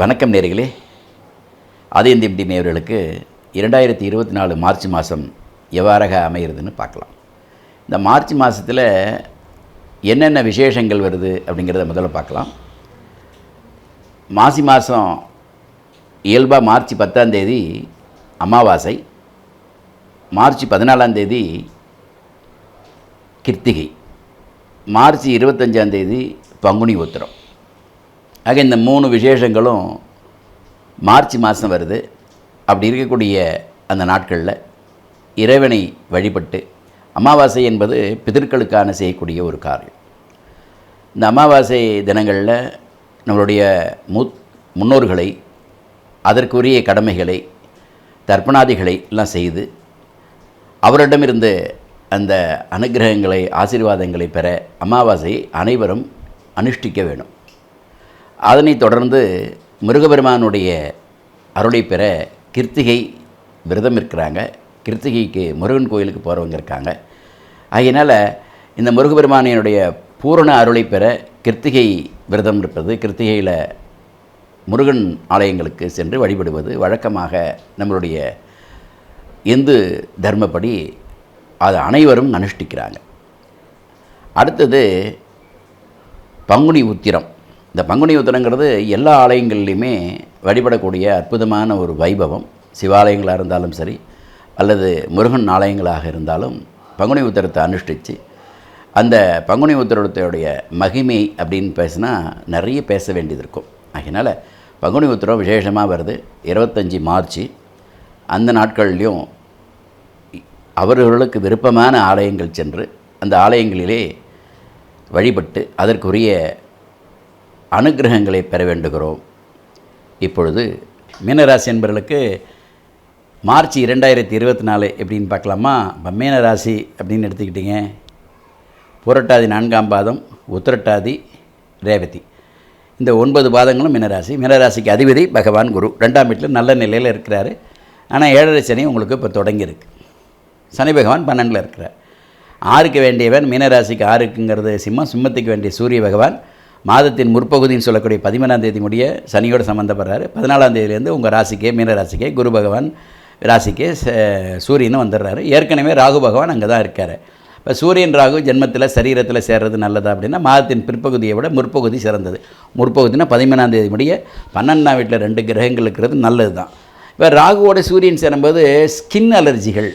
வணக்கம் நேர்களே. ஆதியந்தி எம்டி நேயர்களுக்கு இரண்டாயிரத்தி இருபத்தி நாலு மார்ச் மாதம் எவ்வாறாக அமைகிறதுன்னு பார்க்கலாம். இந்த மார்ச் மாதத்தில் என்னென்ன விசேஷங்கள் வருது அப்படிங்கிறத முதல்ல பார்க்கலாம். மாசி மாதம் இயல்பாக மார்ச் பத்தாம் தேதி அமாவாசை மார்ச் பதினாலாம் தேதி கிருத்திகை மார்ச் இருபத்தஞ்சாம் தேதி பங்குனி உத்திரம். ஆக இந்த மூணு விசேஷங்களும் மார்ச் மாதம் வருது. அப்படி இருக்கக்கூடிய அந்த நாட்களில் இறைவனை வழிபட்டு அமாவாசை என்பது பிதற்களுக்கான செய்யக்கூடிய ஒரு காரியம். இந்த அமாவாசை தினங்களில் நம்மளுடைய முத் முன்னோர்களை அதற்குரிய கடமைகளை தர்ப்பணாதிகளை எல்லாம் செய்து அவரிடமிருந்து அந்த அனுகிரகங்களை ஆசீர்வாதங்களை பெற அமாவாசையை அனைவரும் அனுஷ்டிக்க வேணும். அதனைத் தொடர்ந்து முருகபெருமானுடைய அருளை பெற கிருத்திகை விரதம் இருக்கிறாங்க. கிருத்திகைக்கு முருகன் கோயிலுக்கு போகிறவங்க இருக்காங்க. ஆகையினால் இந்த முருகபெருமானினுடைய பூரண அருளை பெற கிருத்திகை விரதம் இருப்பது கிருத்திகையில் முருகன் ஆலயங்களுக்கு சென்று வழிபடுவது வழக்கமாக நம்மளுடைய இந்து தர்மப்படி அது அனைவரும் அனுஷ்டிக்கிறாங்க. அடுத்தது பங்குனி உத்திரம். இந்த பங்குனி உத்திரங்கிறது எல்லா ஆலயங்கள்லையுமே வழிபடக்கூடிய அற்புதமான ஒரு வைபவம். சிவாலயங்களாக இருந்தாலும் சரி அல்லது முருகன் ஆலயங்களாக இருந்தாலும் பங்குனி உத்திரத்தை அனுஷ்டித்து அந்த பங்குனி உத்திரத்தோடைய மகிமை அப்படின்னு பேசினா நிறைய பேச வேண்டியது இருக்கும். அதனால் பங்குனி உத்திரம் விசேஷமாக வருது. இருபத்தஞ்சி மார்ச் அந்த நாட்கள்லையும் அவர்களுக்கு விருப்பமான ஆலயங்கள் சென்று அந்த ஆலயங்களிலே வழிபட்டு அதற்குரிய அனுகிரகங்களை பெற வேண்டுகிறோம். இப்பொழுது மீனராசி என்பவர்களுக்கு மார்ச் இரண்டாயிரத்தி இருபத்தி நாலு எப்படின்னு பார்க்கலாமா? இப்போ மீனராசி அப்படின்னு எடுத்துக்கிட்டிங்க. புரட்டாதி நான்காம் பாதம் உத்திரட்டாதி ரேவதி. இந்த ஒன்பது பாதங்களும் மீனராசி. மீனராசிக்கு அதிபதி பகவான் குரு. ரெண்டாம் வீட்டில் நல்ல நிலையில் இருக்கிறார். ஆனால் ஏழரை சனி உங்களுக்கு இப்போ தொடங்கியிருக்கு. சனி பகவான் பன்னெண்டில் இருக்கிறார். ஆறுக்கு வேண்டியவன் மீனராசிக்கு ஆறுக்குங்கிறது சிம்மம். சிம்மத்துக்கு வேண்டிய சூரிய பகவான். மாதத்தின் முற்பகுதின்னு சொல்லக்கூடிய பதிமூணாம் தேதி முடிய சனியோடு சம்மந்தப்படுறாரு பதினாலாம் தேதியிலேருந்து உங்கள் ராசிக்கே மீன ராசிக்கே குரு பகவான் ராசிக்கே ச- சூரியனும் வந்துடுறாரு. ஏற்கனவே ராகு பகவான் அங்கே தான் இருக்கார். இப்போ சூரியன் ராகு ஜென்மத்தில் சரீரத்தில் சேர்றது நல்லதா அப்படின்னா மாதத்தின் பிற்பகுதியை விட முற்பகுதி சிறந்தது. முற்பகுதினா பதிமூணாம் தேதி முடிய பன்னெண்டாம் வீட்டில் ரெண்டு கிரகங்கள் இருக்கிறது நல்லது தான். இப்போ ராகுவோட சூரியன் சேரும்போது ஸ்கின் அலர்ஜிகள்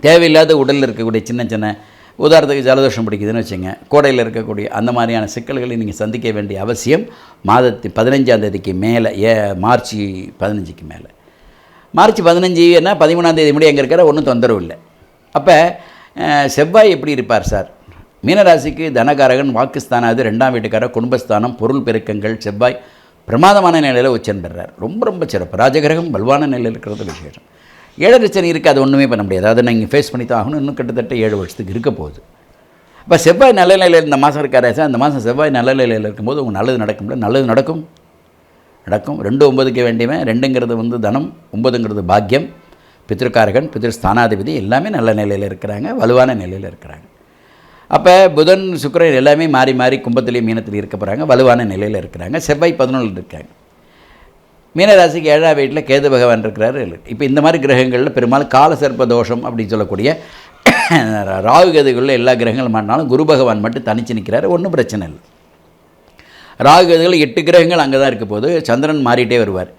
தேவையில்லாத உடலில் இருக்கக்கூடிய சின்ன சின்ன உதாரணத்துக்கு ஜலதோஷம் பிடிக்குதுன்னு வச்சுங்க கோடையில் இருக்கக்கூடிய அந்த மாதிரியான சிக்கல்களை நீங்கள் சந்திக்க வேண்டிய அவசியம் மாதத்து பதினஞ்சாம் தேதிக்கு மேலே ஏ மார்ச் பதினஞ்சுக்கு மேலே. மார்ச் பதினஞ்சுன்னா பதிமூணாம் தேதி முடிய எங்கே இருக்கிற ஒன்றும் தொந்தரவு இல்லை. அப்போ செவ்வாய் எப்படி இருப்பார் சார்? மீனராசிக்கு தனகாரகன் வாக்குஸ்தானாது ரெண்டாம் வீட்டுக்காரர் குடும்பஸ்தானம் பொருள் பெருக்கங்கள் செவ்வாய் பிரமாதமான நிலையில் உச்சம் பெறார். ரொம்ப ரொம்ப சிறப்பு. ராஜகிரகம் வலுவான நிலையில் இருக்கிறது விசேஷம். ஏழரை சனி இருக்குது அது ஒன்றுமே பண்ண முடியாது. அதை நீங்கள் ஃபேஸ் பண்ணி தான் ஆகணும். இன்னும் கிட்டத்தட்ட ஏழு வருஷத்துக்கு இருக்க போகுது. இப்போ செவ்வாய் நல்ல நிலையில் இந்த மாதம் இருக்காரே சார்? அந்த மாதம் செவ்வாய் நல்ல நிலையில் இருக்கும்போது உங்களுக்கு நல்லது நடக்கும்ல நல்லது நடக்கும். நடக்கும். ரெண்டு ஒம்பதுக்கு வேண்டியவன் ரெண்டுங்கிறது வந்து தனம் ஒம்பதுங்கிறது பாக்கியம். பித்திருக்காரகன் பித்திருஸ்தானாதிபதி எல்லாமே நல்ல நிலையில் இருக்கிறாங்க வலுவான நிலையில் இருக்கிறாங்க. அப்போ புதன் சுக்கரன் எல்லாமே மாறி மாறி கும்பத்துலேயும் மீனத்திலையும் இருக்க போகிறாங்க வலுவான நிலையில் இருக்கிறாங்க. செவ்வாய் பதினொன்று இருக்காங்க. மீனராசிக்கு ஏழாம் வீட்டில் கேது பகவான் இருக்கிறாரு. இப்போ இந்த மாதிரி கிரகங்களில் பெரும்பாலும் கால சர்ப்ப தோஷம் அப்படின்னு சொல்லக்கூடிய ராகு கதைகளில் எல்லா கிரகங்களும் மாட்டினாலும் குரு பகவான் மட்டும் தனிச்சு நிற்கிறாரு ஒன்றும் பிரச்சனை இல்லை. ராகு கதைகள் எட்டு கிரகங்கள் அங்கே தான் இருக்க போது சந்திரன் மாறிட்டே வருவார்.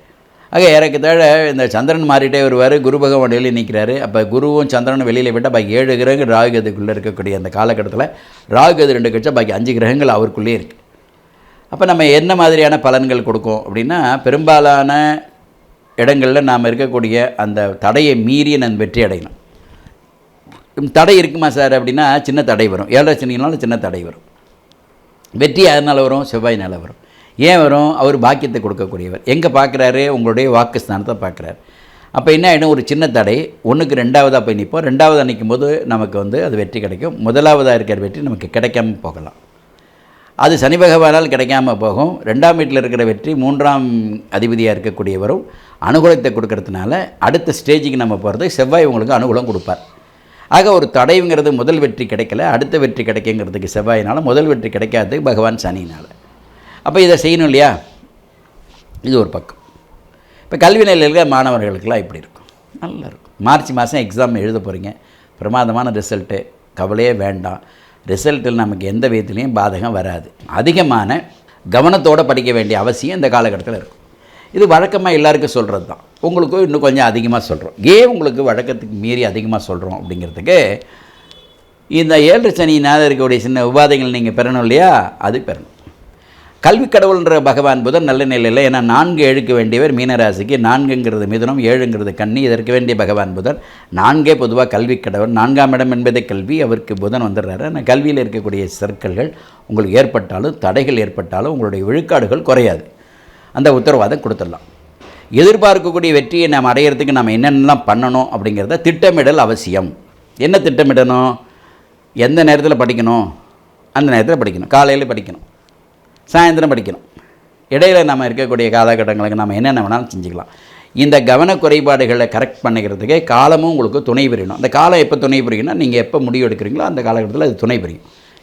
ஆக ஏறக்கத்தாழ இந்த சந்திரன் மாறிட்டே வருவார் குரு பகவான் வெளியில் நிற்கிறாரு அப்போ குருவும் சந்திரனும் வெளியில் விட்டால் பாக்கி ஏழு கிரகங்கள் ராகு கதைக்குள்ளே இருக்கக்கூடிய அந்த காலகட்டத்தில் ராகு கது ரெண்டு கட்சா பாக்கி அஞ்சு கிரகங்கள் அவருக்குள்ளேயே இருக்குது அப்போ நம்ம என்ன மாதிரியான பலன்கள் கொடுக்கும் அப்படின்னா பெரும்பாலான இடங்களில் நாம் இருக்கக்கூடிய அந்த தடையை மீறி நான் வெற்றி அடையணும். தடை இருக்குமா சார் அப்படின்னா சின்ன தடை வரும். ஏழரை சனினாலும் சின்ன தடை வரும். வெற்றி அதனால் வரும்? செவ்வாயினால் வரும். ஏன் வரும்? அவர் பாக்கியத்தை கொடுக்கக்கூடியவர். எங்கே பார்க்குறாரு உங்களுடைய வாக்கு ஸ்தானத்தை பார்க்குறாரு அப்போ என்ன ஆகிடும் ஒரு சின்ன தடை. ஒன்றுக்கு ரெண்டாவதாக போய் நிற்போம் ரெண்டாவது நிற்கும் போது நமக்கு வந்து அது வெற்றி கிடைக்கும். முதலாவதாக இருக்கிற வெற்றி நமக்கு கிடைக்காம போகலாம். அது சனி பகவானால் கிடைக்காம போகும். ரெண்டாம் வீட்டில் இருக்கிற வெற்றி மூன்றாம் அதிபதியாக இருக்கக்கூடியவரும் அனுகூலத்தை கொடுக்கறதுனால அடுத்த ஸ்டேஜுக்கு நம்ம போகிறது செவ்வாய் உங்களுக்கு அனுகூலம் கொடுப்பார். ஆக ஒரு தடைங்கிறது முதல் வெற்றி கிடைக்கல அடுத்த வெற்றி கிடைக்குங்கிறதுக்கு செவ்வாயினால் முதல் வெற்றி கிடைக்காது பகவான் சனினால் அப்போ இதை செய்யணும் இல்லையா? இது ஒரு பக்கம். இப்போ கல்வி நிலையில் இருக்கிற மாணவர்களுக்கெல்லாம் இப்படி இருக்கும். நல்லா இருக்கும். மார்ச் மாதம் எக்ஸாம் எழுத போகிறீங்க பிரமாதமான ரிசல்ட்டு. கவலையே வேண்டாம். ரிசல்ட்டில் நமக்கு எந்த விதத்துலேயும் பாதகம் வராது. அதிகமான கவனத்தோடு படிக்க வேண்டிய அவசியம் இந்த காலகட்டத்தில் இருக்கும். இது வழக்கமாக எல்லாருக்கும் சொல்கிறது தான். உங்களுக்கும் இன்னும் கொஞ்சம் அதிகமாக சொல்கிறோம் ஏன் உங்களுக்கு வழக்கத்துக்கு மீறி அதிகமாக சொல்கிறோம் அப்படிங்கிறதுக்கு இந்த ஏழரை சனியினால் இருக்கக்கூடிய சின்ன உபாதைகள் நீங்கள் பெறணும் இல்லையா? அது பெறணும். கல்வி கடவுள்ன்ற பகவான் புதன் நல்ல நிலையில் ஏன்னா நான்கு எழுக்க வேண்டியவர் மீனராசிக்கு நான்குங்கிறது மிதுனம் ஏழுங்கிறது கண்ணி இதற்கு வேண்டிய பகவான் புதன். நான்கே பொதுவாக கல்வி கடவுள் நான்காம் இடம் என்பதே கல்வி அவருக்கு புதன் வந்துடுறாரு. ஆனால் கல்வியில் இருக்கக்கூடிய சர்க்கிள்கள் உங்களுக்கு ஏற்பட்டாலும் தடைகள் ஏற்பட்டாலும் உங்களுடைய விழுக்காடுகள் குறையாது. அந்த உத்தரவாதம் கொடுத்துடலாம். எதிர்பார்க்கக்கூடிய வெற்றியை நாம் அடையிறதுக்கு நம்ம என்னென்னலாம் பண்ணணும் அப்படிங்கிறத திட்டமிடல் அவசியம். என்ன திட்டமிடணும்? எந்த நேரத்தில் படிக்கணும்? அந்த நேரத்தில் படிக்கணும். காலையில் படிக்கணும். சாயந்தரம் படிக்கணும். இடையில் நம்ம இருக்கக்கூடிய காலகட்டங்களுக்கு நம்ம என்னென்ன வேணாலும் செஞ்சுக்கலாம். இந்த கவன குறைபாடுகளை கரெக்ட் பண்ணிக்கிறதுக்கே காலமும் உங்களுக்கு துணை புரியணும். அந்த காலம் எப்போ துணை புரியும்னா நீங்கள் எப்போ முடிவு எடுக்கிறீங்களோ அந்த காலகட்டத்தில் அது துணை புரியும்.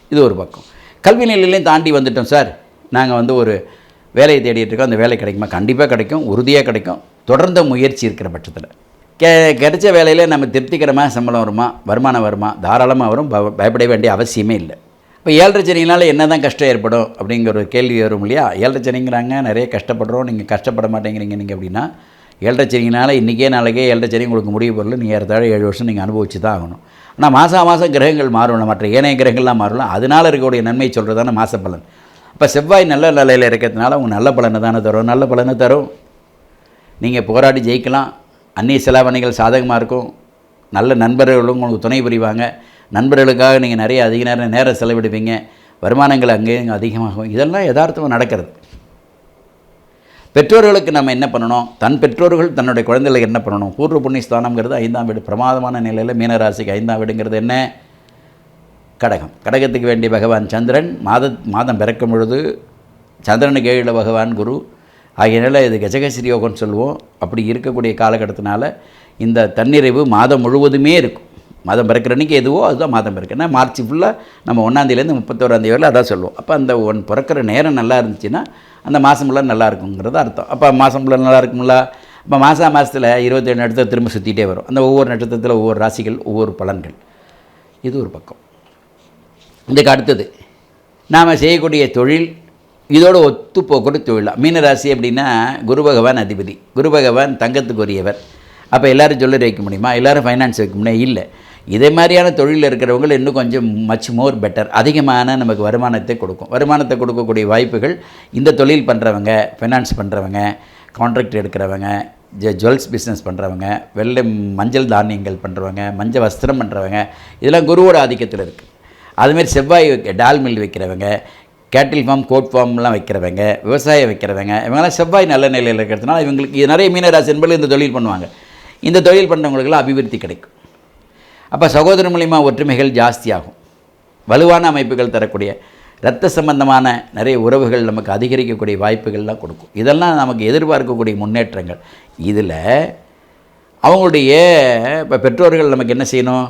இது ஒரு பக்கம். கல்வி நிலையிலையும் தாண்டி வந்துட்டோம் சார். நாங்கள் வந்து ஒரு வேலையை தேடிட்டு இருக்கோம். அந்த வேலை கிடைக்குமா? கண்டிப்பாக கிடைக்கும். உறுதியாக கிடைக்கும். தொடர்ந்த முயற்சி இருக்கிற பட்சத்தில். கெ கிடைச்ச வேலையில் நம்ம திருப்திகரமாக சம்பளம் வருமா? வருமானம் வருமா? தாராளமாக வரும். ப- பயப்பட வேண்டிய அவசியமே இல்லை. இப்போ ஏழரை சனினால் என்ன தான் கஷ்டம் ஏற்படும் அப்படிங்கிற ஒரு கேள்வி வரும் இல்லையா? ஏழரை சனிங்கிறாங்க நிறைய கஷ்டப்படுறோம் நீங்கள் கஷ்டப்பட மாட்டேங்கிறீங்க நீங்கள் அப்படின்னா ஏழரை சனினால் இன்றைக்கே நாளைக்கே ஏழரை சனி உங்களுக்கு முடிவு பொருள் நீங்கள் ஏறத்தாழ ஏழு வருஷம் நீங்கள் அனுபவிச்சு தான் ஆகணும். ஆனால் மாதம் மாதம் கிரகங்கள் மாறணும் மற்ற ஏனைய கிரகங்கள்லாம் மாறலாம் அதனால் இருக்கக்கூடிய நன்மை சொல்கிறது தானே மாச பலன் இப்போ செவ்வாய் நல்ல நிலையில் இருக்கிறதுனால உங்கள் நல்ல பலனை தானே தரும். நல்ல பலனை தரும். நீங்கள் போராடி ஜெயிக்கலாம். அந்நிய செலாவணிகள் சாதகமாக இருக்கும். நல்ல நண்பர்களும் உங்களுக்கு துணை புரிவாங்க. நண்பர்களுக்காக நீங்கள் நிறைய அதிக நேரம் நேரம் செலவிடுவீங்க. வருமானங்கள் அங்கேயும் அதிகமாகும். இதெல்லாம் யதார்த்தமாக நடக்கிறது. பெற்றோர்களுக்கு நம்ம என்ன பண்ணணும்? தன் பெற்றோர்கள் தன்னுடைய குழந்தைகளுக்கு என்ன பண்ணணும்? பூர்வ புண்ணியஸ்தோனம்ங்கிறது ஐந்தாம் வீடு. பிரமாதமான நிலையில் மீனராசிக்கு ஐந்தாம் வீடுங்கிறது என்ன? கடகம். கடகத்துக்கு வேண்டிய பகவான் சந்திரன். மாத மாதம் பிறக்கும் பொழுது சந்திரனுக்கு ஏழில் பகவான் குரு. ஆகையினால இது கஜகசிரி யோகம்னு சொல்லுவோம். அப்படி இருக்கக்கூடிய காலகட்டத்தினால இந்த தன்னிறைவு மாதம் முழுவதுமே இருக்கும். மாதம் பிறக்கிற அன்றைக்கி எதுவோ அதுதான் மாதம் பிறகு ஏன்னா மார்ச் ஃபுல்லாக நம்ம ஒன்றாந்தேதியிலேருந்து முப்பத்தோராந்தேதி வரையில் அதான் சொல்லுவோம். அப்போ அந்த ஒன் பிறக்கிற நேரம் நல்லா இருந்துச்சுன்னா அந்த மாதம் ஃபுல்லாக நல்லா இருக்குங்கிறது அர்த்தம். அப்போ மாதம் ஃபுல்லாக நல்லா இருக்கும்ல? அப்போ மாதம் மாதத்தில் இருபத்தேழு நட்சத்திரம் திரும்ப சுற்றிட்டே வரும். அந்த ஒவ்வொரு நட்சத்திரத்தில் ஒவ்வொரு ராசிகள் ஒவ்வொரு பலன்கள். இது ஒரு பக்கம். இதுக்கு அடுத்தது நாம் செய்யக்கூடிய தொழில் இதோட ஒத்து போகக்கூடிய தொழிலாக மீனராசி அப்படின்னா குரு பகவான் அதிபதி. குரு பகவான் தங்கத்துக்குரியவர் அப்போ எல்லோரும் ஜுவல்லரி வைக்க முடியுமா? எல்லோரும் ஃபைனான்ஸ் வைக்க முடியும்? இல்லை. இதே மாதிரியான தொழிலில் இருக்கிறவங்க இன்னும் கொஞ்சம் மச் மோர் பெட்டர் அதிகமான நமக்கு வருமானத்தை கொடுக்கும். வருமானத்தை கொடுக்கக்கூடிய வாய்ப்புகள் இந்த தொழில் பண்ணுறவங்க ஃபினான்ஸ் பண்ணுறவங்க கான்ட்ராக்ட் எடுக்கிறவங்க ஜ ஜுவல்ஸ் பிஸ்னஸ் பண்ணுறவங்க வெள்ளை மஞ்சள் தானியங்கள் பண்ணுறவங்க மஞ்சள் வஸ்திரம் பண்ணுறவங்க இதெல்லாம் குருவோட ஆதிக்கத்தில் இருக்குது அதுமாரி செவ்வாய் வைக்க டால் மில் வைக்கிறவங்க கேட்டில் ஃபார்ம் கோட் ஃபார்ம்லாம் வைக்கிறவங்க விவசாயம் வைக்கிறவங்க இவங்கெல்லாம் செவ்வாய் நல்ல நிலையில் இருக்கிறதுனால இவங்களுக்கு இது நிறைய மீனராசி என்பது இந்த தொழில் பண்ணுவாங்க. இந்த தொழில் பண்ணுறவங்களுக்கெல்லாம் அபிவிருத்தி கிடைக்கும். அப்போ சகோதர மூலிமா ஒற்றுமைகள் ஜாஸ்தியாகும். வலுவான அமைப்புகள் தரக்கூடிய இரத்த சம்பந்தமான நிறைய உறவுகள் நமக்கு அதிகரிக்கக்கூடிய வாய்ப்புகள்லாம் கொடுக்கும். இதெல்லாம் நமக்கு எதிர்பார்க்கக்கூடிய முன்னேற்றங்கள். இதில் அவங்களுடைய இப்போ பெற்றோர்கள் நமக்கு என்ன செய்யணும்?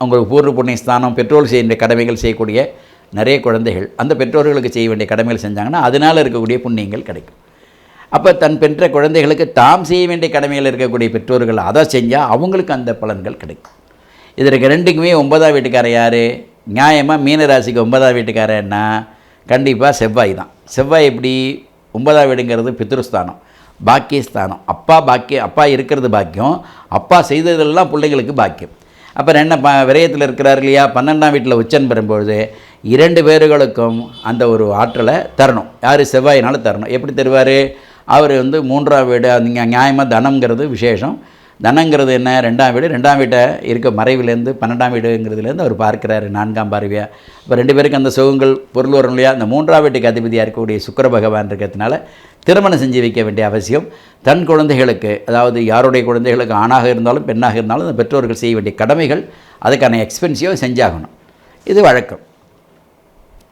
அவங்களுக்கு பூர்வ புண்ணிய ஸ்தானம் பெற்றோர் செய்ய வேண்டிய கடமைகள் செய்யக்கூடிய நிறைய குழந்தைகள் அந்த பெற்றோர்களுக்கு செய்ய வேண்டிய கடமைகள் செஞ்சாங்கன்னா அதனால் இருக்கக்கூடிய புண்ணியங்கள் கிடைக்கும். அப்போ தன் பெற்ற குழந்தைகளுக்கு தாம் செய்ய வேண்டிய கடமைகள் இருக்கக்கூடிய பெற்றோர்கள் அதை செஞ்சால் அவங்களுக்கு அந்த பலன்கள் கிடைக்கும். இதற்கு ரெண்டுக்குமே ஒன்பதாம் வீட்டுக்காரர் யார்? நியாயமாக மீனராசிக்கு ஒன்பதாம் வீட்டுக்காரன்னா கண்டிப்பாக செவ்வாய் தான். செவ்வாய் எப்படி? ஒன்பதாம் வீடுங்கிறது பித்ருஸ்தானம் பாக்கியஸ்தானம். அப்பா பாக்கிய அப்பா இருக்கிறது பாக்கியம். அப்பா செய்ததெல்லாம் பிள்ளைங்களுக்கு பாக்கியம். அப்புறம் என்ன ப விரயத்தில் இருக்கிறார் இல்லையா? பன்னெண்டாம் வீட்டில் உச்சன் பெறும்பொழுது இரண்டு பேர்களுக்கும் அந்த ஒரு ஆற்றலை தரணும். யார்? செவ்வாயினாலும் தரணும். எப்படி தருவார்? அவர் வந்து மூன்றாம் வீடு அந்த நியாயமாக தனம்ங்கிறது விசேஷம். தனங்கிறது என்ன? ரெண்டாம் வீடு. ரெண்டாம் வீட்டை இருக்க மறைவிலேருந்து பன்னெண்டாம் வீடுங்கிறதுலேருந்து அவர் பார்க்குறாரு நான்காம் பார்வையாக இப்போ ரெண்டு பேருக்கு அந்த சுகங்கள் பொருள் வரும் இல்லையா? அந்த மூன்றாம் வீட்டுக்கு அதிபதியாக இருக்கக்கூடிய சுக்கிர பகவான் இருக்கிறதுனால திருமணம் செஞ்சு வைக்க வேண்டிய அவசியம். தன் குழந்தைகளுக்கு அதாவது யாருடைய குழந்தைகளுக்கு ஆணாக இருந்தாலும் பெண்ணாக இருந்தாலும் அந்த பெற்றோர்கள் செய்ய வேண்டிய கடமைகள் அதுக்கான எக்ஸ்பென்சிவாக செஞ்சாகணும். இது வழக்கம்.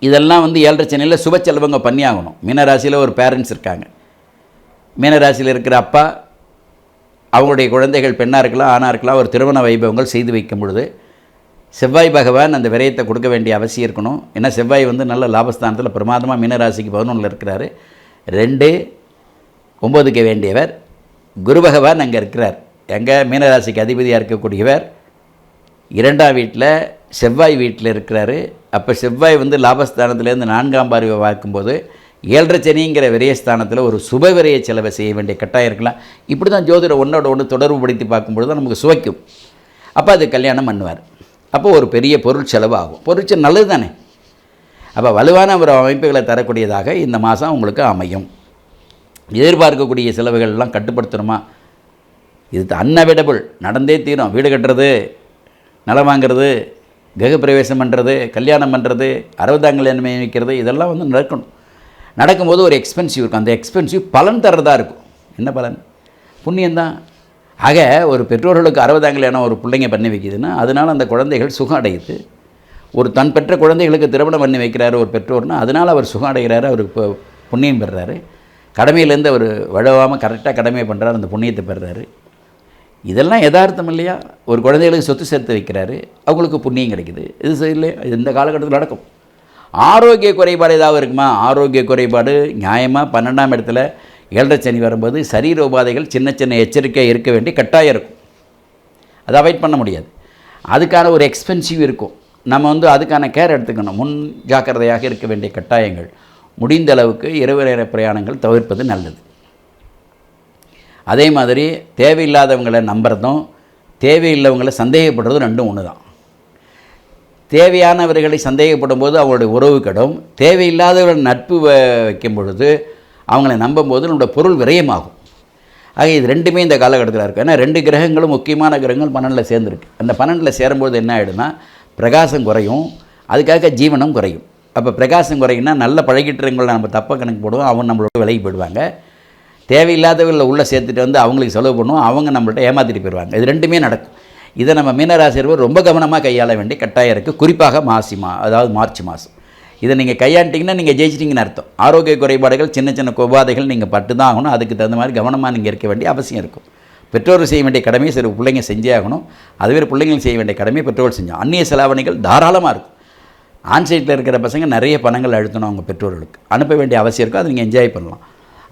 இதெல்லாம் வந்து ஏழரை சென்னையில் சுப செலவங்க பண்ணியாகணும். மீனராசியில் ஒரு பேரண்ட்ஸ் இருக்காங்க. மீனராசியில் இருக்கிற அப்பா அவங்களுடைய குழந்தைகள் பெண்ணாக இருக்கலாம் ஆணாக இருக்கலாம் ஒரு திருமண வைபவங்கள் செய்து வைக்கும் பொழுது செவ்வாய் பகவான் அந்த விரயத்தை கொடுக்க வேண்டிய அவசியம் இருக்கணும். ஏன்னா செவ்வாய் வந்து நல்ல லாபஸ்தானத்தில் பிரமாதமாக மீனராசிக்கு பதினொன்றில் இருக்கிறாரு. ரெண்டு ஒம்போதுக்கு வேண்டியவர் குரு பகவான் அங்கே இருக்கிறார். எங்கே? மீனராசிக்கு அதிபதியாக இருக்கக்கூடியவர். இரண்டாம் வீட்டில் செவ்வாய் வீட்டில் இருக்கிறாரு. அப்போ செவ்வாய் வந்து லாபஸ்தானத்துலேருந்து நான்காம் பார்வை பார்க்கும்போது ஏழரை சனிங்கிற விரயஸ்தானத்தில் ஒரு சுப விரய செலவை செய்ய வேண்டிய கட்டாயம் இருக்கலாம். இப்படி தான் ஜோதிடர் ஒன்றோட ஒன்று தொடர்பு படுத்தி பார்க்கும்பொழுது தான் நமக்கு சுவைக்கும். அப்போ அது கல்யாணம் பண்ணுவார். அப்போ ஒரு பெரிய பொருள் செலவு ஆகும் பொருள் நல்லது தானே அப்போ வலுவான ஒரு அமைப்புகளை தரக்கூடியதாக இந்த மாதம் உங்களுக்கு அமையும். எதிர்பார்க்கக்கூடிய செலவுகள்லாம் கட்டுப்படுத்தணுமா? இது அன்அவைடபுள் நடந்தே தீரும். வீடு கட்டுறது நிலம் வாங்குறது கிரகப்பிரவேசம் பண்ணுறது கல்யாணம் பண்ணுறது அறுபதாம் கல்யாணம் வைக்கிறது இதெல்லாம் வந்து நடக்கணும். நடக்கும்போது ஒரு எக்ஸ்பென்சிவ் இருக்கும். அந்த எக்ஸ்பென்சிவ் பலன் தர்றதா இருக்கும். என்ன பலன்? புண்ணியந்தான் ஆக ஒரு பெற்றோர்களுக்கு அறுபதாம் ஒரு பிள்ளைங்க பண்ணி வைக்கிதுன்னா அதனால் அந்த குழந்தைகள் சுகம் அடையுது ஒரு தன் பெற்ற குழந்தைகளுக்கு திருமணம் பண்ணி வைக்கிறாரு ஒரு பெற்றோர்னா அதனால் அவர் சுகம் அடைகிறாரு அவருக்கு இப்போ புண்ணியம் பெறுறாரு. கடமையிலேருந்து அவர் வழுவாமல் கரெக்டாக கடமையை பண்ணுறாரு அந்த புண்ணியத்தை பெறுறாரு. இதெல்லாம் யதார்த்தம் இல்லையா? ஒரு குழந்தைகளுக்கு சொத்து சேர்த்து வைக்கிறாரு அவங்களுக்கு புண்ணியம் கிடைக்குது. இது சரியில்லை இந்த காலகட்டத்தில் நடக்கும். ஆரோக்கிய குறைபாடு ஏதாவது இருக்குமா? ஆரோக்கிய குறைபாடு நியாயமாக பன்னெண்டாம் இடத்துல ஏழரை சனி வரும்போது சரீர உபாதைகள் சின்ன சின்ன எச்சரிக்கை இருக்க வேண்டிய கட்டாயம் இருக்கும். அதை அவாய்ட் பண்ண முடியாது. அதுக்கான ஒரு எக்ஸ்பென்சிவ் இருக்கும். நம்ம வந்து அதுக்கான கேர் எடுத்துக்கணும். முன் ஜாக்கிரதையாக இருக்க வேண்டிய கட்டாயங்கள். முடிந்த அளவுக்கு இரவு நேர பிரயாணங்கள் தவிர்ப்பது நல்லது. அதே மாதிரி தேவையில்லாதவங்களை நம்புறதும் தேவையில்லவங்களை சந்தேகப்படுறதும் ரெண்டும் ஒன்று தான் தேவையானவர்களை சந்தேகப்படும் போது அவங்களுடைய உறவு கெடும். தேவையில்லாதவர்கள் நட்பு வ- வைக்கும் பொழுது அவங்களை நம்பும்போது நம்மளோட பொருள் விரயமாகும். ஆக இது ரெண்டுமே இந்த காலகட்டத்தில் இருக்குது ஏன்னா ரெண்டு கிரகங்களும் முக்கியமான கிரகங்கள் பன்னெண்டில் சேர்ந்துருக்கு. அந்த பன்னெண்டில் சேரும்போது என்ன ஆகிடும்னா பிரகாசம் குறையும். அதுக்காக ஜீவனம் குறையும். அப்போ பிரகாசம் குறையும்னா நல்ல பழகிட்டுறவங்களை நம்ம தப்பாக கணக்கு போடுவோம் அவங்க நம்மளோட விலகி போயிடுவாங்க. தேவையில்லாதவர்களை உள்ளே சேர்த்துட்டு வந்து அவங்களுக்கு செலவு பண்ணுவோம். அவங்க நம்மள்ட்ட ஏமாற்றிட்டு போயிடுவாங்க. இது ரெண்டுமே நடக்கும். இதை நம்ம மீனராசிரியர் ரொம்ப கவனமாக கையாள வேண்டிய கட்டாயம் இருக்குது குறிப்பாக மாசி மா அதாவது மார்ச் மாதம் இதை நீங்கள் கையாண்டிங்கன்னா நீங்கள் ஜெயிச்சிட்டிங்கன்னு அர்த்தம். ஆரோக்கிய குறைபாடுகள் சின்ன சின்ன உபாதைகள் நீங்கள் பட்டு தான் ஆகணும். அதுக்கு தகுந்த மாதிரி கவனமாக நீங்கள் இருக்க வேண்டிய அவசியம் இருக்கும். பெற்றோர்கள் செய்ய வேண்டிய கடமையை சில பிள்ளைங்க செஞ்சே ஆகணும். அதுவே பிள்ளைங்கள் செய்ய வேண்டிய கடமையை பெற்றோர் செஞ்சோம் அந்நிய செலாவணிகள் தாராளமாக இருக்கும். ஆன்சைட்டில் இருக்கிற பசங்க நிறைய பணங்கள் அழுத்தணும் அவங்க பெற்றோர்களுக்கு. அனுப்ப வேண்டிய அவசியம் இருக்கும். அதை நீங்கள் என்ஜாய் பண்ணலாம்.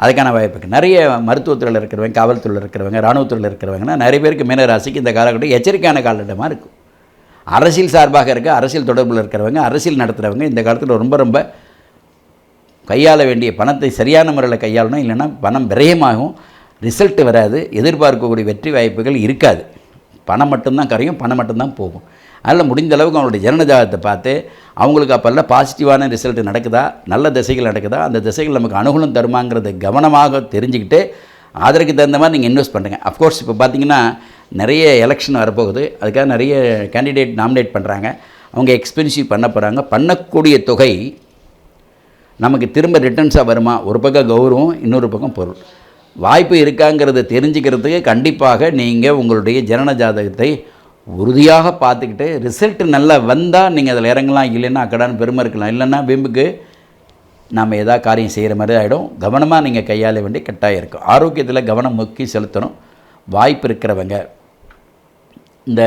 அதுக்கான வாய்ப்பு நிறைய மருத்துவத்துறையில் இருக்கிறவங்க காவல்துறையில் இருக்கிறவங்க இராணுவத்துறையில் இருக்கிறவங்கன்னா நிறைய பேருக்கு மீனராசிக்கு இந்த காலகட்டம் எச்சரிக்கையான காலகட்டமாக இருக்கும் அரசியல் சார்பாக இருக்க அரசியல் தொடர்பில் இருக்கிறவங்க அரசியல் நடத்துகிறவங்க இந்த காலத்தில் ரொம்ப ரொம்ப கையாள வேண்டிய பணத்தை சரியான முறையில் கையாளணும். இல்லைன்னா பணம் விரயமாகும். ரிசல்ட் வராது. எதிர்பார்க்கக்கூடிய வெற்றி வாய்ப்புகள் இருக்காது. பணம் மட்டும்தான் கரையும் பணம் மட்டும்தான் போகும். அதனால் முடிந்த அளவுக்கு அவங்களுடைய ஜனனஜாதத்தை பார்த்து அவங்களுக்கு அப்போல்லாம் பாசிட்டிவான ரிசல்ட் நடக்குதா? நல்ல திசைகள் நடக்குதா? அந்த திசைகள் நமக்கு அனுகூலம் தருமாங்கிறத கவனமாக தெரிஞ்சுக்கிட்டு அதற்கு தகுந்த மாதிரி நீங்கள் இன்வெஸ்ட் பண்ணுங்கள் அஃப்கோர்ஸ் இப்போ பார்த்தீங்கன்னா நிறைய எலெக்ஷன் வரப்போகுது. அதுக்காக நிறைய கேண்டிடேட் நாமினேட் பண்ணுறாங்க. அவங்க எக்ஸ்பென்சிவ் பண்ண போகிறாங்க. பண்ணக்கூடிய தொகை நமக்கு திரும்ப ரிட்டர்ன்ஸாக வருமா? ஒரு பக்கம் கௌரவம் இன்னொரு பக்கம் பொருள். வாய்ப்பு இருக்காங்கிறத தெரிஞ்சுக்கிறதுக்கு கண்டிப்பாக நீங்கள் உங்களுடைய ஜனன ஜாதகத்தை உறுதியாக பார்த்துக்கிட்டு ரிசல்ட் நல்லா வந்தால் நீங்கள் அதில் இறங்கலாம் இல்லைன்னா அக்கடான்னு பெருமை இருக்கலாம். இல்லைன்னா விம்புக்கு நாம் எதாவது காரியம் செய்கிற மாதிரி ஆகிடும் கவனமாக நீங்கள் கையாள வேண்டிய கட்டாயம் இருக்கும். ஆரோக்கியத்தில் கவனம் முக்கி செலுத்தணும். வாய்ப்பு இருக்கிறவங்க. இந்த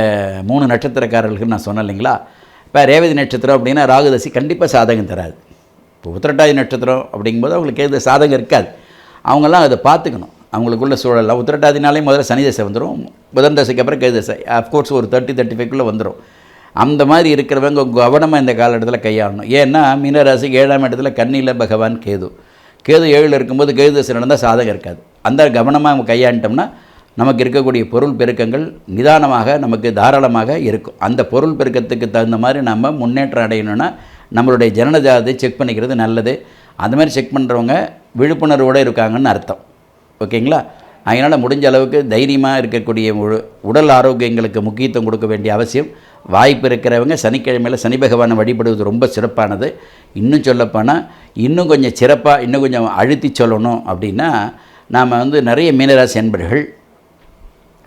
மூணு நட்சத்திரக்காரர்களுக்கு நான் சொன்னேன் இல்லைங்களா? இப்போ ரேவதி நட்சத்திரம் அப்படின்னா ராகுதசி கண்டிப்பாக சாதகம் தராது. இப்போ உத்திரட்டாதி நட்சத்திரம் அப்படிங்கும்போது அவங்களுக்கு எது சாதகம் இருக்காது. அவங்கெல்லாம் அதை பார்த்துக்கணும். அவங்களுக்குள்ள சூழலாம் உத்திரட்டாதினாலே முதல்ல சனி தசை வந்துடும் புதன் தசைக்கு அப்புறம் கை தசை. அஃப்கோர்ஸ் ஒரு தேர்ட்டி தேர்ட்டி ஃபைவ்க்குள்ளே வந்துடும் அந்த மாதிரி இருக்கிறவங்க கவனமாக இந்த காலகட்டத்தில் கையாளணும். ஏன்னா மீனராசிக்கு ஏழாம் இடத்துல கண்ணியில் பகவான் கேது. கேது ஏழில் இருக்கும்போது கேது தசை நடந்தால் சாதகம் இருக்காது. அந்த கவனமாக நம்ம கையாண்டோம்னா நமக்கு இருக்கக்கூடிய பொருள் பெருக்கங்கள் நிதானமாக நமக்கு தாராளமாக இருக்கும். அந்த பொருள் பெருக்கத்துக்கு தகுந்த மாதிரி நம்ம முன்னேற்றம் அடையணும்னா நம்மளுடைய ஜனனஜாதத்தை செக் பண்ணிக்கிறது நல்லது. அந்த மாதிரி செக் பண்ணுறவங்க விழிப்புணர்வோடு இருக்காங்கன்னு அர்த்தம். ஓகேங்களா? அதனால் முடிஞ்ச அளவுக்கு தைரியமாக இருக்கக்கூடிய உடல் ஆரோக்கியங்களுக்கு முக்கியத்துவம் கொடுக்க வேண்டிய அவசியம். வாய்ப்பு இருக்கிறவங்க சனிக்கிழமையில் சனி பகவானை வழிபடுவது ரொம்ப சிறப்பானது. இன்னும் சொல்லப்போனால் இன்னும் கொஞ்சம் சிறப்பாக இன்னும் கொஞ்சம் அழுத்தி சொல்லணும் அப்படின்னா நாம் வந்து நிறைய மீனராசி அன்பர்கள்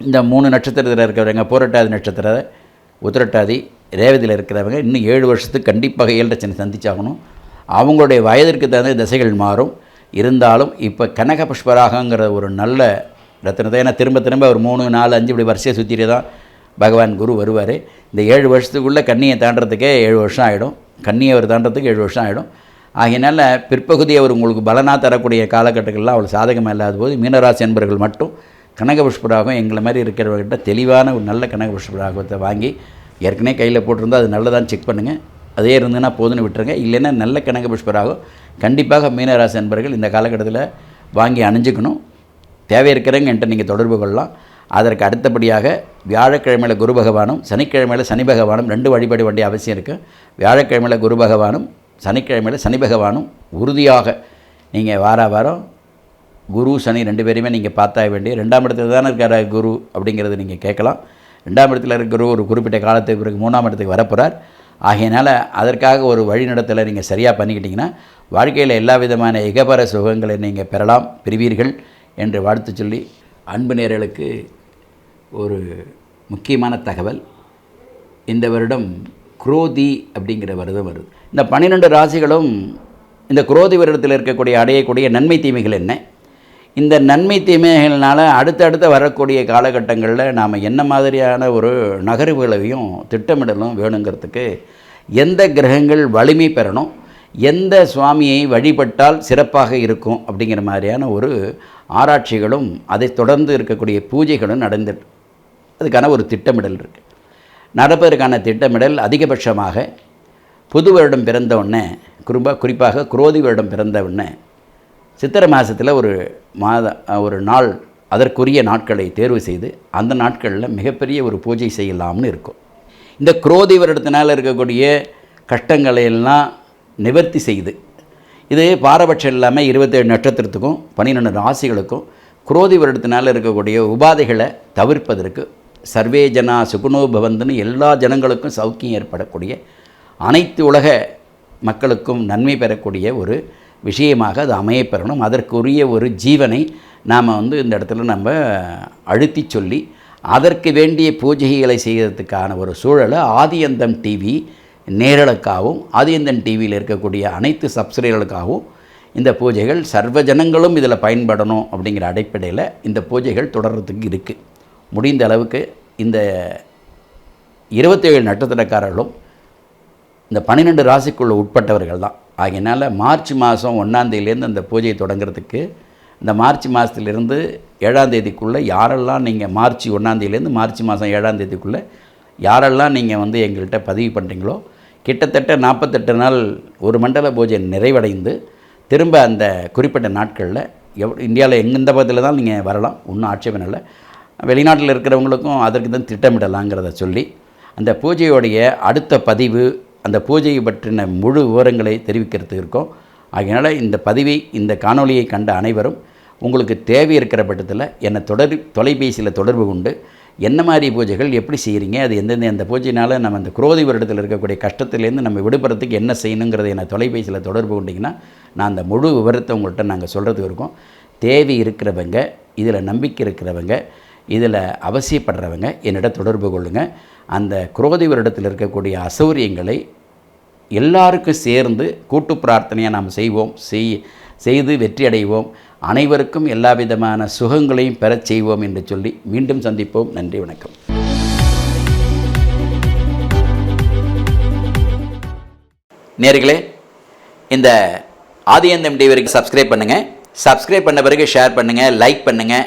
இந்த மூணு நட்சத்திரத்தில் இருக்கிறவங்க பூரட்டாதி நட்சத்திர உத்திரட்டாதி ரேவதியில் இருக்கிறவங்க இன்னும் ஏழு வருஷத்துக்கு கண்டிப்பாக ஏழரை சந்திச்சாகணும். அவங்களுடைய வயதிற்கு தகுந்த திசைகள் மாறும். இருந்தாலும் இப்போ கனக புஷ்பராகங்கிற ஒரு நல்ல ரத்னத்தை ஏன்னா திரும்ப திரும்ப ஒரு மூணு நாலு அஞ்சு இப்படி வரிசையை சுற்றிட்டு தான் பகவான் குரு வருவார். இந்த ஏழு வருஷத்துக்குள்ளே கண்ணியை தாண்டறதுக்கே ஏழு வருஷம் ஆகிடும் கண்ணியை அவர் தாண்டறதுக்கு ஏழு வருஷம் ஆகிடும் ஆகையினால பிற்பகுதி அவர் உங்களுக்கு பலனாக தரக்கூடிய காலகட்டங்கள்லாம் அவள் சாதகமாக இல்லாத போது மீனராசி என்பர்கள் மட்டும் கனகபுஷ்பராகம் எங்களை மாதிரி இருக்கிறவர்கிட்ட தெளிவான ஒரு நல்ல கனகபுஷ்பராகத்தை வாங்கி ஏற்கனவே கையில் போட்டிருந்தா அது நல்லதான்னு செக் பண்ணுங்கள் அதே இருந்ததுன்னா போதுன்னு விட்டுருங்க. இல்லைன்னா நல்ல கனகபுஷ்பராகம் கண்டிப்பாக மீனராசி நண்பர்கள் இந்த காலகட்டத்தில் வாங்கி அணிஞ்சுக்கணும். தேவை இருக்கிறவங்க என்கிட்ட நீங்கள் தொடர்பு கொள்ளலாம். அதற்கு அடுத்தபடியாக வியாழக்கிழமையில் குரு பகவானும் சனிக்கிழமையில் சனி பகவானும் ரெண்டு வழிபாடு வேண்டிய அவசியம் இருக்குது வியாழக்கிழமையில் குரு பகவானும் சனிக்கிழமையில் சனி பகவானும் உறுதியாக நீங்கள் வார வாரம் குரு சனி ரெண்டு பேரையுமே நீங்கள் பார்த்தா வேண்டிய ரெண்டாம் இடத்துல தானே இருக்கார் குரு அப்படிங்கிறது நீங்கள் கேட்கலாம். ரெண்டாம் இடத்துல இருக்கிற ஒரு குறிப்பிட்ட காலத்துக்கு பிறகு மூணாம் இடத்துக்கு வரப்போகிறார் ஆகையினால் அதற்காக ஒரு வழிநடத்தலை நீங்கள் சரியாக பண்ணிக்கிட்டிங்கன்னா வாழ்க்கையில் எல்லா விதமான இகபர சுகங்களை நீங்கள் பெறலாம் பெறுவீர்கள் என்று வாழ்த்து சொல்லி அன்பு நேர்களுக்கு ஒரு முக்கியமான தகவல். இந்த வருடம் குரோதி அப்படிங்கிற வருடம் வருது. இந்த பன்னிரெண்டு ராசிகளும் இந்த குரோதி வருடத்தில் இருக்கக்கூடிய அடையக்கூடிய நன்மை தீமைகள் என்ன? இந்த நன்மை தீமைகள்னால் அடுத்தடுத்த வரக்கூடிய காலகட்டங்களில் நாம் என்ன மாதிரியான ஒரு நகர்வுகளையும் திட்டமிடலும் வேணுங்கிறதுக்கு எந்த கிரகங்கள் வலிமை பெறணும் எந்த சுவாமியை வழிபட்டால் சிறப்பாக இருக்கும் அப்படிங்கிற மாதிரியான ஒரு ஆராய்ச்சிகளும் அதை தொடர்ந்து இருக்கக்கூடிய பூஜைகளும் நடந்து அதுக்கான ஒரு திட்டமிடல் இருக்குது நடப்பதற்கான திட்டமிடல் அதிகபட்சமாக புது வருடம் பிறந்த உடனே குறும்ப குறிப்பாக குரோதி வருடம் பிறந்த உடனே சித்திரை மாதத்தில் ஒரு மாத ஒரு நாள் அதற்குரிய நாட்களை தேர்வு செய்து அந்த நாட்களில் மிகப்பெரிய ஒரு பூஜை செய்யலாம்னு இருக்கும். இந்த குரோதி வருடத்தினால் இருக்கக்கூடிய கஷ்டங்களையெல்லாம் நிவர்த்தி செய்து இது பாரபட்சம் இல்லாமல் இருபத்தேழு நட்சத்திரத்துக்கும் பன்னிரெண்டு ராசிகளுக்கும் குரோதி வருடத்தினால் இருக்கக்கூடிய உபாதைகளை தவிர்ப்பதற்கு சர்வே ஜனா சுகுணோ பவந்துன்னு எல்லா ஜனங்களுக்கும் சௌக்கியம் ஏற்படக்கூடிய அனைத்து உலக மக்களுக்கும் நன்மை பெறக்கூடிய ஒரு விஷயமாக அது அமையப்பெறணும். அதற்குரிய ஒரு ஜீவனை நாம் வந்து இந்த இடத்துல நம்ம அழுத்தி சொல்லி அதற்கு வேண்டிய பூஜைகளை செய்கிறதுக்கான ஒரு சூழலை ஆதியந்தம் டிவி நேரலுக்காகவும் ஆதியந்தன் டிவியில் இருக்கக்கூடிய அனைத்து சப்ஸ்கிரைபர்களுக்காகவும் இந்த பூஜைகள் சர்வ ஜனங்களும் இதில் பயன்படணும் அப்படிங்கிற அடிப்படையில் இந்த பூஜைகள் தொடர்கிறதுக்கு இருக்குது முடிந்த அளவுக்கு இந்த இருபத்தேழு நட்சத்திரக்காரர்களும் இந்த பன்னிரெண்டு ராசிக்குள்ள உட்பட்டவர்கள் தான். ஆகையினால் மார்ச் மாதம் ஒன்றாந்தேதியிலேருந்து அந்த பூஜையை தொடங்குறதுக்கு இந்த மார்ச் மாதத்துலேருந்து ஏழாந்தேதிக்குள்ளே யாரெல்லாம் நீங்கள் மார்ச் ஒன்றாந்தேதியிலேருந்து மார்ச் மாதம் ஏழாந்தேதிக்குள்ளே யாரெல்லாம் நீங்கள் வந்து எங்கள்கிட்ட பதிவு பண்ணுறீங்களோ கிட்டத்தட்ட நாற்பத்தெட்டு நாள் ஒரு மண்டல பூஜை நிறைவடைந்து திரும்ப அந்த குறிப்பிட்ட நாட்களில் எவ் இந்தியாவில் எந்த பகுதியில் தான் நீங்கள் வரலாம் ஒன்றும் ஆட்சேபம் இல்லை. வெளிநாட்டில் இருக்கிறவங்களுக்கும் அதற்கு தான் திட்டமிடலாங்கிறத சொல்லி அந்த பூஜையோடைய அடுத்த பதிவு அந்த பூஜையை பற்றின முழு விவரங்களை தெரிவிக்கிறது இருக்கோம் அதனால் இந்த பதிவை இந்த காணொலியை கண்ட அனைவரும் உங்களுக்கு தேவை இருக்கிற பட்சத்தில் என்னை தொடர் தொலைபேசியில் தொடர்பு கொண்டு என்ன மாதிரி பூஜைகள் எப்படி செய்கிறீங்க அது எந்தெந்த அந்த பூஜையினால் நம்ம அந்த குரோதி வருடத்தில் இருக்கக்கூடிய கஷ்டத்துலேருந்து நம்ம விடுபடுறதுக்கு என்ன செய்யணுங்கிறத என்னை தொலைபேசியில் தொடர்பு கொண்டிங்கன்னா நான் அந்த முழு விவரத்தை உங்கள்கிட்ட நாங்கள் சொல்கிறதுக்கு இருக்கோம். தேவை இருக்கிறவங்க இதில் நம்பிக்கை இருக்கிறவங்க இதில் அவசியப்படுறவங்க என்னிடம் தொடர்பு கொள்ளுங்கள் அந்த குரோதி வருடத்தில் இருக்கக்கூடிய அசௌரியங்களை எல்லாருக்கும் சேர்ந்து கூட்டு பிரார்த்தனையை நாம் செய்வோம். செய் செய்து வெற்றி அடைவோம் அனைவருக்கும் எல்லா விதமான சுகங்களையும் பெறச் செய்வோம் என்று சொல்லி மீண்டும் சந்திப்போம். நன்றி வணக்கம். நேர்களே இந்த ஆதியந்தம் டிவிக்கு சப்ஸ்கிரைப் பண்ணுங்கள் சப்ஸ்கிரைப் பண்ண பிறகு ஷேர் பண்ணுங்கள் லைக் பண்ணுங்கள்